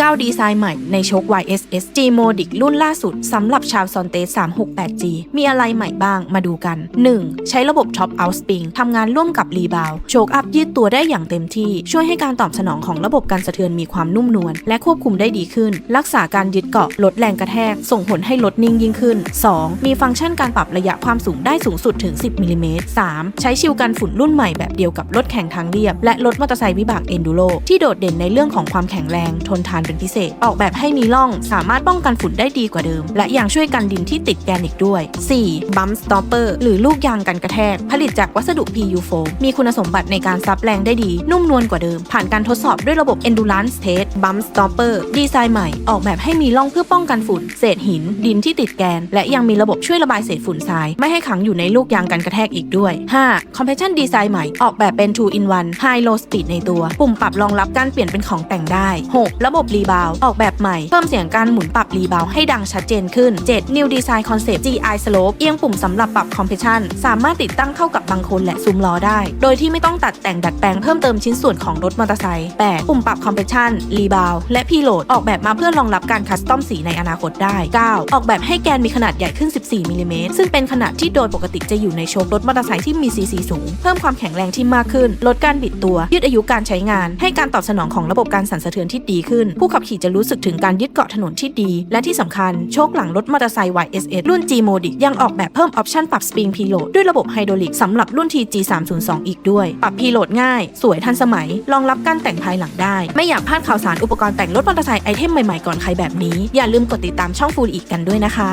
ก้าวดีไซน์ใหม่ในโชค YSS G Modic รุ่นล่าสุดสำหรับชาวซอนเตส 368G มีอะไรใหม่บ้างมาดูกัน 1. ใช้ระบบ Top Out Spring ทำงานร่วมกับรีบาวโชคอัพยืดตัวได้อย่างเต็มที่ ช่วยให้การตอบสนองของระบบการสะเทือนมีความนุ่มนวลและควบคุมได้ดีขึ้น รักษาการยึดเกาะลดแรงกระแทก ส่งผลให้รถนิ่งยิ่งขึ้น 2. มีฟังก์ชันการปรับระยะความสูงได้สูงสุดถึง 10มิลลิเมตร 3. ใช้ชิลกันฝุ่นรุ่นใหม่แบบเดียวกับรถแข่งทางเรียบ และรถมอเตอร์ไซค์วิบากเอนดูโรที่โดดเด่นในเรื่องของความแข็งแรงทนทานเป็นพิเศษ ออกแบบให้มีร่องสามารถป้องกันฝุ่นได้ดีกว่าเดิม และยังช่วยกันดินที่ติดแกนอีกด้วย 4. Bump Stopper หรือลูกยางกันกระแทก ผลิตจากวัสดุ PU foam มีคุณสมบัติในการซับแรงได้ดี นุ่มนวลกว่าเดิม ผ่านการทดสอบด้วยระบบ Endurance Test Bump Stopper ดีไซน์ใหม่ ออกแบบให้มีร่องเพื่อป้องกันฝุ่น เศษหิน ดินที่ติดแกน และยังมีระบบช่วยระบายเศษฝุ่นทราย ไม่ให้ขังอยู่ในลูกยางกันกระแทกอีกด้วย 5. Compression Design ใหม่ ออกแบบเป็น 2 in 1 High Low Speed ในตัว ปุ่มปรับรองรับการเปลี่ยนเป็นของแต่งได้ 6. ระบบรีบาวออกแบบใหม่ เพิ่มเสียงการหมุนปรับรีบาวให้ดังชัดเจนขึ้น 7. New Design Concept GI Slope เอียงปุ่มสำหรับปรับ Compression สามารถติดตั้งเข้ากับบางคนและซุ้มล้อได้ โดยที่ไม่ต้องตัดแต่งดัดแปลงเพิ่มเติมชิ้นส่วนของรถมอเตอร์ไซค์ 8. ปุ่มปรับ Compression รีบาวและ Preload ออกแบบมาเพื่อรองรับการคัสตอมสีในอนาคตได้ 9. ออกแบบให้แกนมีขนาดใหญ่ขึ้น 14มิลลิเมตรซึ่งเป็นขนาดที่โดยปกติจะอยู่ในโชครถมอเตอร์ไซค์ที่มีซีซีสูง เพิ่มความแข็งแรงที่มากขึ้น ลดการบิดตัว ยืดอายุการใช้งาน ให้การตอบสนองของระบบการสั่นสะเทือนที่ดีขึ้นผู้ขับขี่จะรู้สึกถึงการยึดเกาะถนนที่ดี และที่สำคัญโชคหลังรถมอเตอร์ไซค์ YSS รุ่น G Modic ยังออกแบบเพิ่มออปชันปรับสปริงพีโหลดด้วยระบบไฮดรอลิกสำหรับรุ่น TG 302อีกด้วย ปรับพีโหลดง่าย สวยทันสมัย รองรับการแต่งภายหลังได้ ไม่อยากพลาดข่าวสารอุปกรณ์แต่งรถมอเตอร์ไซค์ไอเทมใหม่ๆก่อนใครแบบนี้ อย่าลืมกดติดตามช่องฟูลอีกกันด้วยนะคะ